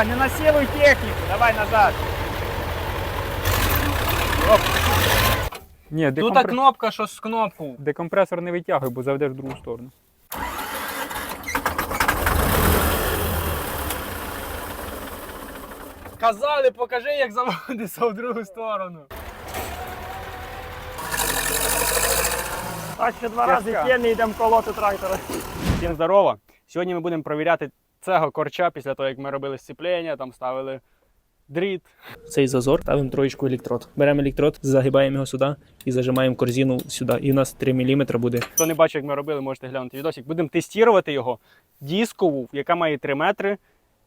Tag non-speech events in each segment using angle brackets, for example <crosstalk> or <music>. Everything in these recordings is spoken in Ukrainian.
О, не насилуй техніку, давай назад. Оп. Ні, Тут декомпре... кнопка, що з кнопку. декомпресор не витягуй, бо заведеш в другу сторону. Казали, покажи, як заводиться в другу сторону. Так ще два Тяжка. рази тємні йдемо колоти трактора. Всім здорово! Сьогодні ми будемо перевіряти цього корча після того, як ми робили сцеплення, там ставили дріт. цей зазор, ставимо троєчку електрод. Беремо електрод, загибаємо його сюди і зажимаємо корзину сюди. І у нас 3 мм буде. Хто не бачив, як ми робили, можете глянути відосик. Будемо тестувати його дискову, яка має 3 метри,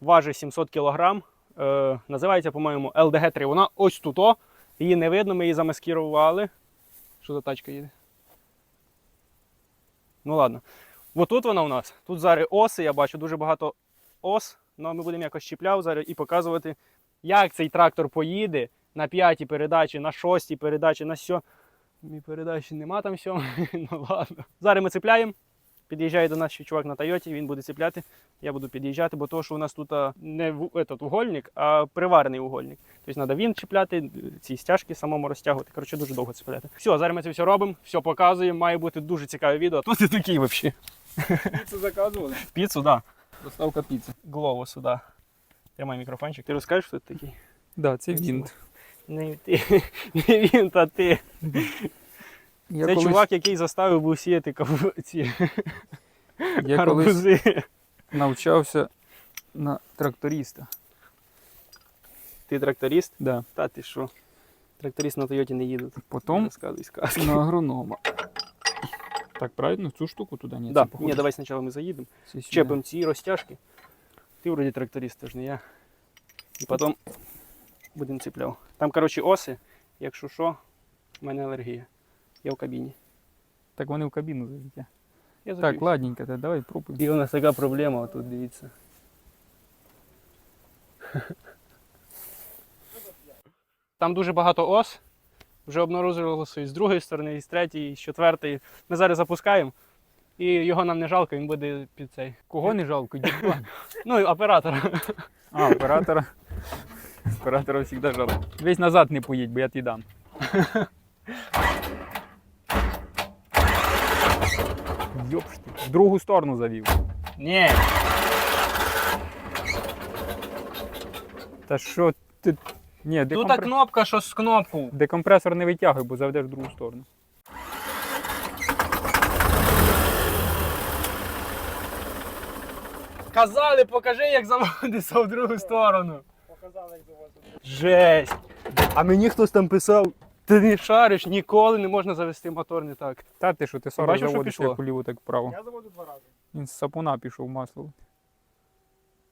важить 700 кг. Е, називається, по-моєму, LDG3. Вона ось тут. о. Її не видно, ми її замаскірували. Що за тачка їде? Ну ладно. Ось тут вона у нас. Тут зараз оси, я бачу дуже багато ос. Ну, ми будемо якось чіпляв зараз і показувати, як цей трактор поїде на п'ятій передачі, на шостій передачі, на сьо. Мій передачі нема там сьомої, <laughs> ну ладно. Зараз ми цепляємо. Під'їжджає до нас ще чувак на Тойоті, він буде цепляти. Я буду під'їжджати, бо то, що у нас тут а, не этот, угольник, а приварений угольник. Тобто треба він чіпляти, ці стяжки самому розтягувати. Коротше, дуже довго цепляти. Все, зараз ми це все робимо, все показуємо. Має бути дуже цікаве відео. Тут і такий взагалі. Піцу заказували? <laughs> Піцу, так. Доставка піци. Да. Глову сюди. Тримай мікрофончик. Ти розкажеш, що це такий? Да, це вінт. Не ти. <laughs> Не він, та ти. Я це колись, чувак, який заставив був сіяти каву- ці я колись гарбузи. навчався на тракториста. Ти тракторист? Да. Та ти що? Тракторист на Тойоті не їдуть. Потім Розказуй сказки. на агронома. Так, правильно? Цю штуку туди? Ні, Да. Ні, давай спочатку ми заїдемо. Чепимо ці розтяжки. Ти вроді тракторист, теж не я. І потім будемо ціпляв. Там, коротше, оси, якщо що, в мене алергія. Я в кабіні. Так вони в кабіну залетять. Я Так, ладненько, та давай пробуємо. І у нас така проблема, тут дивіться. Там дуже багато ос. Вже обнаружувалося і з другої сторони, і з третьої, і з четвертої. Ми зараз запускаємо. І його нам не жалко, він буде під цей. Кого не жалко? <laughs> Ну, і оператора. А, оператора. Оператора завжди жалко. Весь назад не поїдь, бо я тобі дам. Йопш ти. В другу сторону завів. Ні. Та що ти. Ні, Тут декомпре... кнопка, що з кнопку. декомпресор не витягуй, бо заведеш в другу сторону. Казали, покажи, як заводиться в другу сторону. Показали, як заводити. Жесть. А мені хтось там писав, ти не шариш, ніколи не можна завести мотор не так. Та ти що, ти 40 Бачив, що заводиш пішло? як вліво, так вправо. Я заводу два рази. Він з сапуна пішов масло.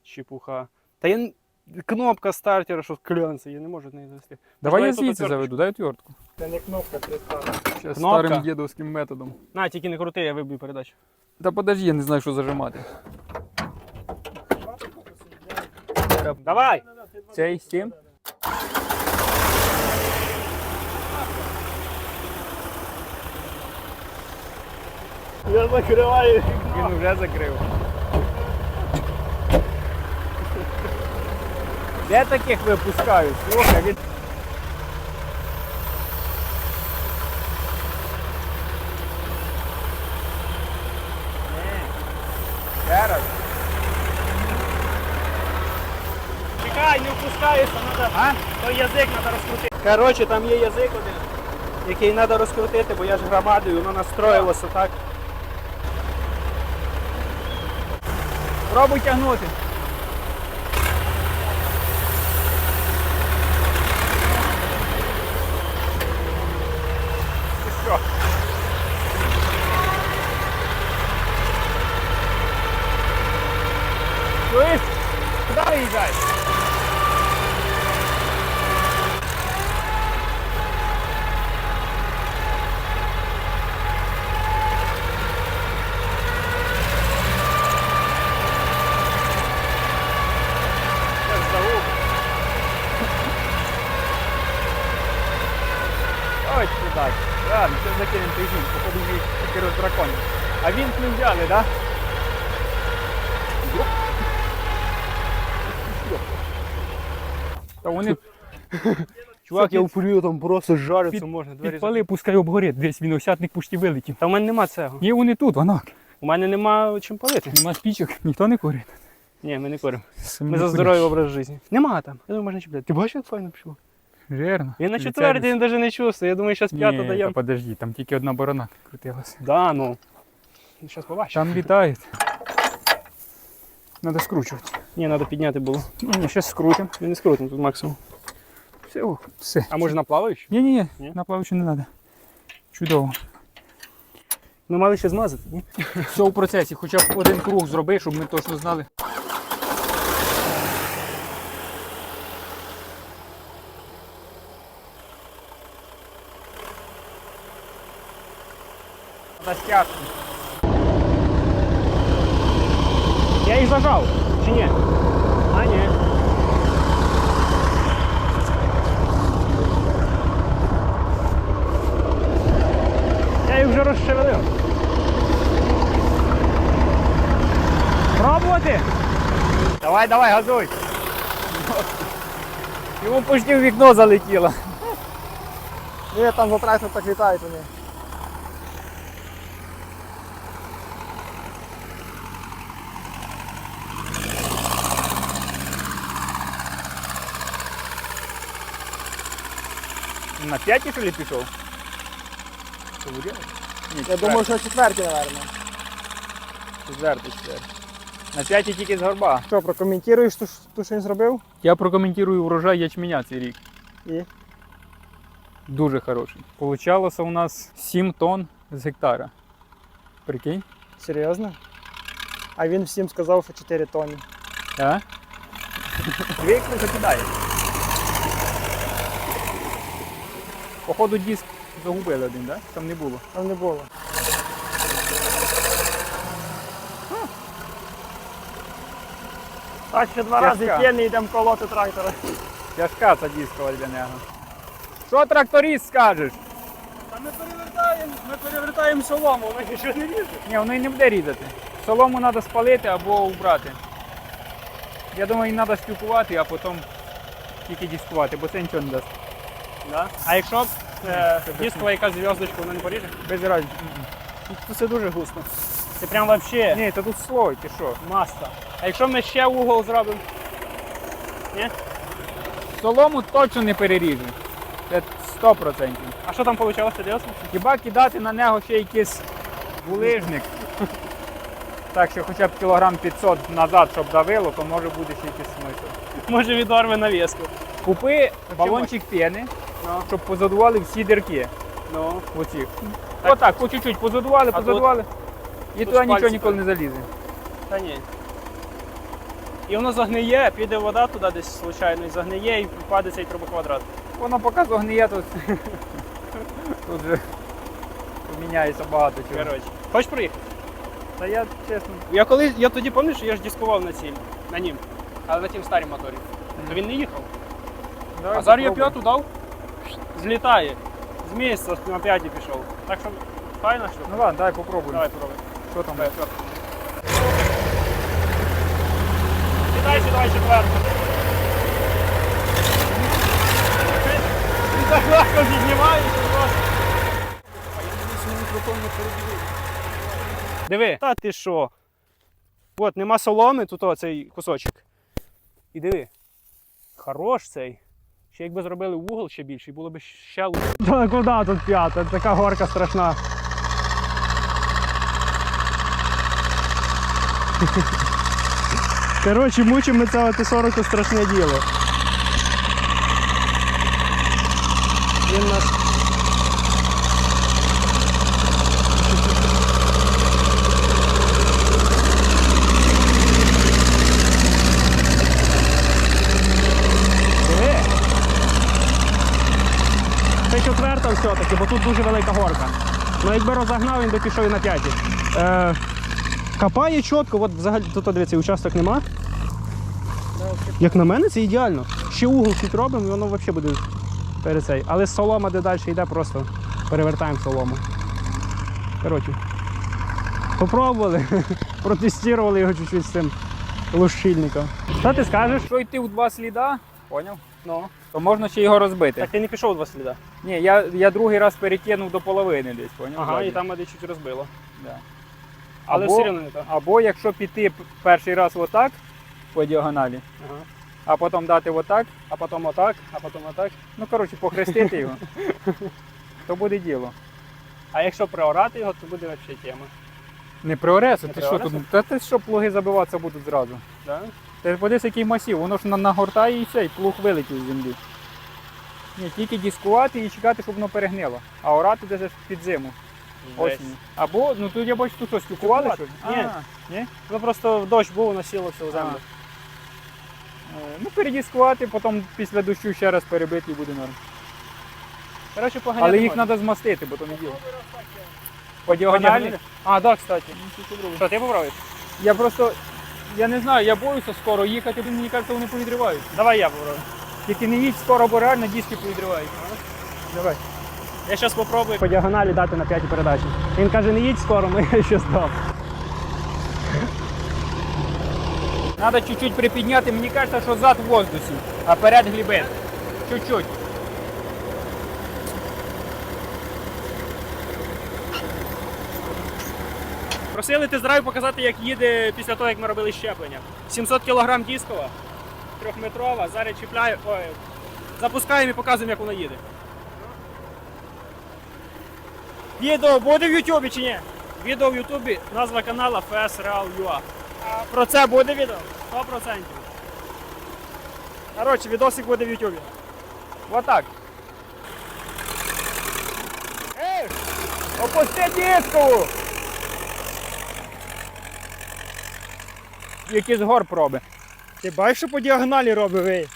Чепуха. Та я кнопка стартера, що клянце, я не можу неї завести. Давай я звідси заведу, дай отвертку. Це не кнопка, це стара. Кнопка. старим дідовським методом. На, тільки не крути, я виб'ю передачу. Та подожди, я не знаю, що зажимати. Давай! Цей з? Я закриваю. Він вже закрив. Де таких випускають? Слухай, від... Ще раз. Чекай, не впускаєшся, надо. А? Той язик треба розкрутити. Коротше, там є язик один, який треба розкрутити, бо я ж громадою, воно настроїлося так. Пробуй тягнути. І що? Чуєш? Куди виїжджаєш? Ось так. Ладно, сейчас закинем прижим, походу мы их таки роздраконим. А винт не взяли, да? Та вони <laughs> Чувак, я впорю, там просто жариться можна. Двері підпали, пускай обгорить. Десь він осятник пушті вилетів. Та в мене нема цього. Є вони тут, вона. У мене нема чим палити. Нема спічок, ніхто не курить. Ні, ми не куримо. Ми за здоровий образ життя. Нема там. Я думаю, можна чіпляти. Ти бачиш, як файно пішло? Жирно. Він на четвертій, він навіть не чувствує. Я думаю, зараз п'яту Ні, та подожди, там тільки одна борона крутилася. Да, ну. Зараз побачимо. Там літають. Надо скручувати. Ні, треба підняти було. Ні, ні, зараз скрутимо. Ми не скрутимо тут максимум. Все, о, все. А може на плаваючу? Ні, ні, Ні? ні, на плавучу не треба. Чудово. Ми мали ще змазати, ні? Все у процесі, хоча б один круг зроби, щоб ми точно знали. Стяжку. Я їх зажав, чи ні? А, ні. Я їх вже розшевелив. Пробувати? Давай, давай, газуй. Йому почти в вікно залетіло. Ні, там затрайсно так літають вони. На п'ятій що ли пішов? Ні, Я думаю, що четвертий, напевно. четвертий, четвертий. На п'ятій тільки з горба. Що, прокоментуєш ту, ту, що він зробив? Я прокоментую врожай ячменя цей рік. І? Дуже хороший. Получалося у нас 7 тонн з гектара. Прикинь? Серйозно? А він всім сказав, що 4 тонни. А? <laughs> Дві закидає. Походу диск загубили один, да? Там не було. Там не було. Так, ще два рази Тяжка. кине, йдемо колоти трактора. Тяжка дискова для нього. Що тракторист скажеш? Та ми перевертаємо, ми перевертаємо солому, ми нічого не ріжемо. Ні, воно і не буде різати. Солому треба спалити або убрати. Я думаю, їм треба спілкувати, а потім тільки дискувати, бо це нічого не дасть. Да? А якщо е, дискова якась зв'язочка, вона не поріже? Без разниці. Тут це дуже густо. Це прям вообще Ні, та тут слой, ти що? маста. А якщо ми ще угол зробимо? Ні? Солому точно не переріже. Це 100%. А що там вийшло? Дивився? Хіба кидати на нього ще якийсь булижник. Так що хоча б кілограм 500 назад, щоб давило, то може буде ще якийсь смисл. Може відорве навіску. Купи балончик пени, Ну, щоб позадували всі дірки. ну. Оці. Отак, по чуть-чуть позадували, А тут- позадували. І тут туди ж нічого пальці ніколи не залізе. Та ні. І воно загниє, піде вода туди десь случайно і загниє і впаде цей трубоквадрат. Воно поки зогниє, тут, <laughs> тут же поміняється багато чого. Коротше. Хочеш проїхати? Та я чесно. Я коли я тоді пам'ятаю, що я ж дискував на цім, на нім, але на тім старім моторі. То він не їхав. давай а зараз я п'яту дав, злітає. З місця на п'яті пішов. Так що файна штука. Ну ладно, давай попробуємо. Давай пробуй. Що там? Давай. Сідай, сідай четверту. Він так легко піднімається просто. Диви. Та ти що? От, нема соломи, тут оцей кусочок. І диви. Хорош цей. Ще якби зробили угол ще більший, було б ще лучше. Та куди тут п'ята? Така горка страшна. <laughs> Коротше, мучимо це Т-40 страшне діло. Він нас. Диви. Це четверта бо тут дуже велика горка. Ну якби розогнав, він би пішов і на п'яті. Е, копає чітко, от взагалі тут дивіться, участок нема. Як на мене, це ідеально. Ще угол чуть робимо, і воно взагалі буде перед цей. Але солома, де далі йде, просто перевертаємо солому. Коротше. Попробували, <laughs> протестували його чуть-чуть з цим лущильником. Що ти скажеш? Що йти в два сліда? Поняв? Ну. то можна ще його розбити. Так ти не пішов два сліда. Ні, я, я другий раз перекинув до половини десь, поняв? Ага, і там мене чуть розбило. Да. Але Або- все одно не так. Або якщо піти перший раз отак по діагоналі, Ага. а потім дати отак, А потім отак, а потім отак. ну коротше, похрестити його, <laughs> то буде діло. А якщо приорати його, то буде взагалі тема. Не приоресу, ти що тут? Та ти що плуги забиватися будуть зразу. Да? Ти подивись, який масів, воно ж на- нагортає і все, плуг вилетів з землі. Ні, тільки дискувати і чекати, щоб воно перегнило. А орати десь під зиму. Жесть. Осінь. Або, ну тут я бачу, тут що, стюкували Стюкувати? щось? Ні. Ні? Ну просто в дощ був, носило всю землю. Е, Ну, передіскувати, потім після дощу ще раз перебити і буде норм. Коротше, поганяти Але їх можна. треба змастити, бо то не діло. По діагоналі? А, так, кстати. Що, ти попробуєш? Я просто, я не знаю, я боюся скоро їхати, мені кажеться, вони повідривають. Давай я попробую. Тільки не їдь скоро, бо реально диски повідривають. Давай. Я зараз спробую по діагоналі дати на п'ятій передачі. Він каже, не їдь скоро, ми <laughs> ще здав. Треба чуть-чуть припідняти, мені кажеться, що зад в воздусі, а перед глібет. Чуть-чуть. Просили тест-драйв показати, як їде після того, як ми робили щеплення. 700 кг дискова, трьохметрова, зараз чіпляю, ой, запускаємо і показуємо, як воно їде. Відео буде в Ютубі чи ні? Відео в Ютубі, назва канала FS Real UA. Про це буде відео? 100%. Коротше, відосик буде в Ютубі. Отак. Ей! Опусти дискову! Які з гор проби. Ти бачиш, що по діагоналі робив? ей?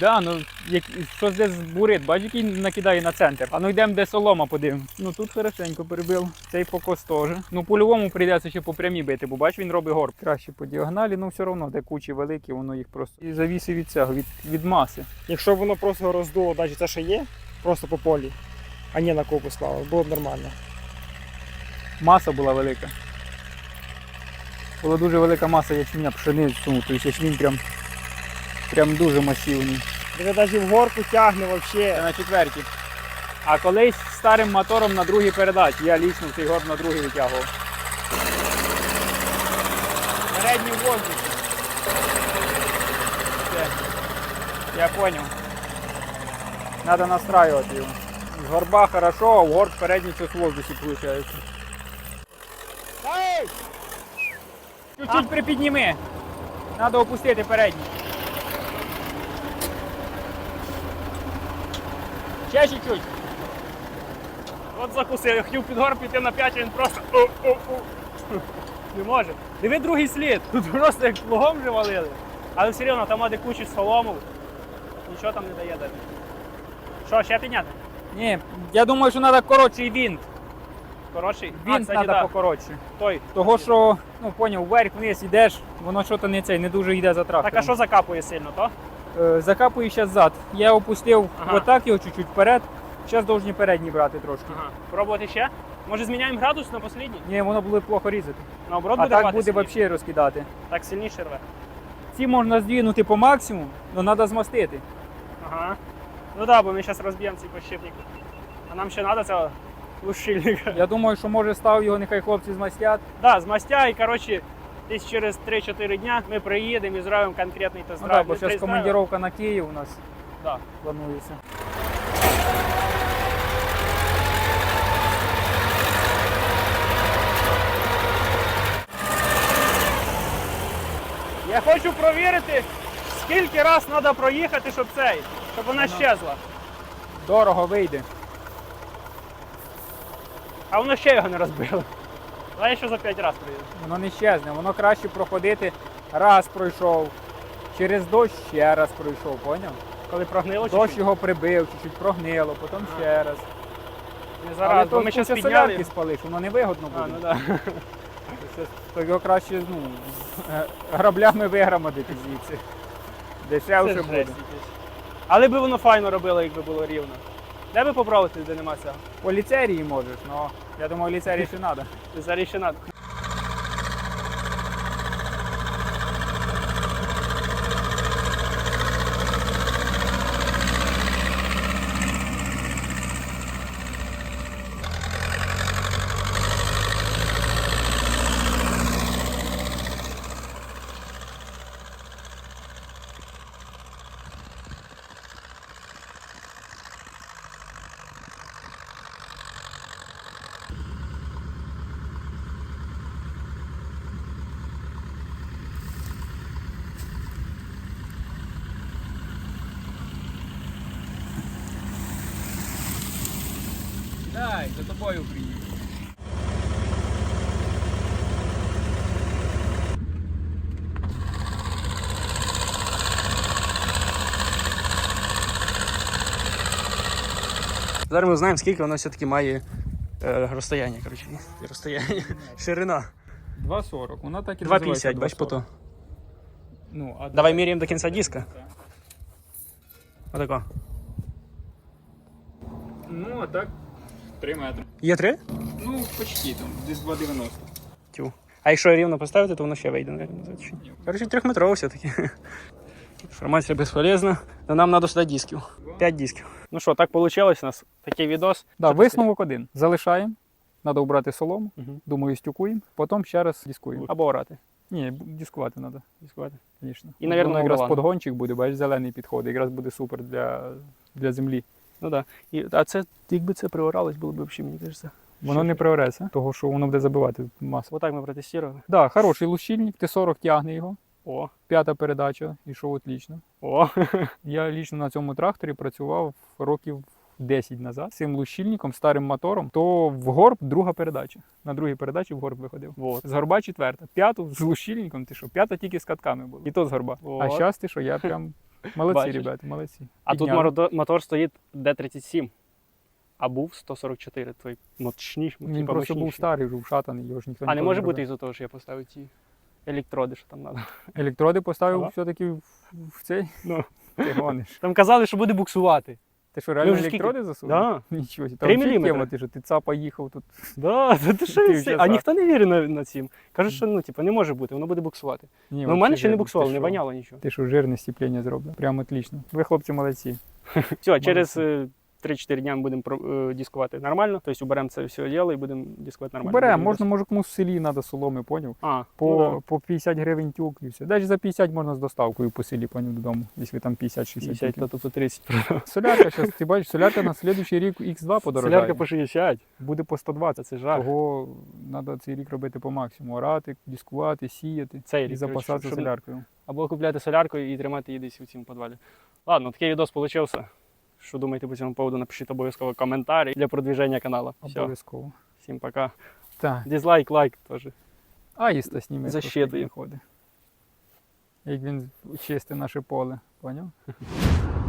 Да, ну як, щось десь бурит, бач, який накидає на центр. А ну йдемо, де солома подивимось. Ну тут хорошенько перебив. Цей покос теж. Ну по-любому прийдеться ще по прямій бити, бо бач, він робить горб. Краще по діагоналі, ну все одно, де кучі великі, воно їх просто і завісить від цього, від, від маси. Якщо б воно просто роздуло, навіть це, що є, просто по полі, а не на купу склало, було б нормально. Маса була велика. Була дуже велика маса ячменя пшениці, ну, тобто ячмінь прям, прям дуже масивний. Диви навіть в горку тягне Це взагалі. на четвертій. А колись старим мотором на другій передачі. Я лічно цей горб на другий витягував. Передній в воздухі. Все. Я понял. Надо настраивать его. С горба хорошо, а в горб передний щось в получается. Чуть-чуть припідніми. Надо опустити передній. Ще чуть-чуть. От закусив, хотів під горб піти на 5, він просто о-о-о. Не може. Диви другий слід. Тут просто як плугом вже валили. Але все одно там буде куча солому. Нічого там не дає дати. Що, ще підняти? Ні, я думаю, що треба коротший вінт. Коротший? Вінт кстати, треба покоротше. Той. Того, що, ну поняв, вверх вниз йдеш, воно щось не цей, не дуже йде за трактором. Так а що закапує сильно, то? Е, Закапую ще зад. Я опустив Ага. отак його чуть-чуть вперед. Зараз повинні передній брати трошки. Ага. Пробувати ще? Може зміняємо градус на послідній? Ні, воно буде плохо різати. Наоборот а буде так рвати буде сильніше. взагалі розкидати. Так сильніше рве. Ці можна здвинути по максимуму, але треба змастити. Ага. Ну да, бо ми зараз розб'ємо цей подшипник. А нам ще треба цього лущильника. Я думаю, що може став його, нехай хлопці змастять. Да, з і коротше, десь через 3-4 дня ми приїдемо і зробимо конкретний Ну, тест-драйв. так, бо Не зараз тест-драйв, командировка на Київ у нас Да. планується. Я хочу провірити, скільки раз треба проїхати, щоб цей, щоб Ну. вона щезла. Дорого вийде. А воно ще його не розбило. Давай я ще за 5 разів проїду. Воно не щезне, воно краще проходити раз пройшов, через дощ ще раз пройшов, поняв? Коли прогнило, чи Дощ його прибив, чуть-чуть прогнило, потім ще раз. не Але зараз, бо то ми зараз куча підняли. солярки спалиш, воно невигодно А, буде. ну да. <laughs> Це- То його краще ну, е, <laughs> граблями вигромадити звідси. Дешевше буде. жесть. Але би воно файно робило, якби було рівно. Де би попробувати, де нема цього? По ліцерії можеш, але я думаю, лица ще надо. Зараз ще надо. Переживай, за тобою приїду. Зараз ми знаємо, скільки воно все-таки має е, розстояння, коротше. Розстояння. Ширина. 2,40. Вона так і 2,50, бач по то. Ну, а Давай міряємо до кінця диска. Отако. Ну, а так 3 метри. Є три? Ну, почти там, десь 2,90. Тю. А якщо рівно поставити, то воно ще вийде, навіть. Коротше, трьохметрово все-таки. Інформація безполезна, але нам треба сюди дисків. П'ять дисків. Ну що, так вийшло у нас такий відос. Да, висновок один. Залишаємо. Треба обрати солому. Мгм. Думаю, стюкуємо. Потім ще раз дискуємо. Або орати. Ні, дискувати треба, Дискувати. звісно. І, Воно якраз подгончик буде, бачиш, зелений підходить. Якраз буде супер для, для землі. Ну так. Да. І, а це, якби це приоралось, було б взагалі, мені кажеться. Воно не приореться, того що воно буде забивати масу. Отак ми протестували. Да, хороший лущильник, Т-40 тягне його. О, П'ята передача, ішов отлично. о. <laughs> Я лічно на цьому тракторі працював років 10 назад з цим лущильником, старим мотором, то в горб друга передача. На другій передачі в горб виходив. Вот. З горба четверта. П'яту з лущильником, ти що, п'ята тільки з катками була. І то з горба. А От. зараз ти що, я прям молодці, Бачиш? ребята, молодці. А тут Підняли. тут мотор стоїть D37. А був 144, той мощніший. Він просто був старий, вже вшатаний, його ж ніхто А не може бути із-за того, що я поставив ці електроди, що там треба. Електроди поставив Ага. все-таки в, в цей. Ну. Ти гониш. Там казали, що буде буксувати. Ти що, реально скільки? електроди засунув? Да. Нічого. Там Три міліметри. тема, ти що, ти цапа їхав тут. Да, <laughs> це ти що Ти всі- А ніхто не вірить на, на цим. Кажуть, що ну, типу, не може бути, воно буде буксувати. Ні, Ну, в мене ще не буксувало, не воняло нічого. Ти що, жирне стіплення зроблено. Прямо отлично. Ви, хлопці, молодці. Все, через е, 3-4 дня ми будемо е, дискувати нормально. Тобто уберемо це все діло і будемо дискувати нормально. Беремо, можна, може комусь в селі треба соломи, поняв? А, По, ну, по 50 гривень тюк і все. Навіть за 50 можна з доставкою по селі, поняв, додому, якщо там 50-60 50, то тут 30. Солярка, зараз, ти бачиш, солярка на слідуючий рік Х2 подорожає. Солярка по 60. Буде по 120. Це жах. Того треба цей рік робити по максимуму. Орати, дискувати, сіяти Цей і рік, запасатися соляркою. Або купляти солярку і тримати її десь у цьому підвалі. Ладно, такий відос получився. Що думаєте по цьому поводу? Напишіть обов'язково коментарі для продвіження каналу. Все, Обов'язково. всім пока. Так. Дизлайк, лайк теж. А іста сніме. Защитує. Як він чистить наше поле, поняв? <laughs>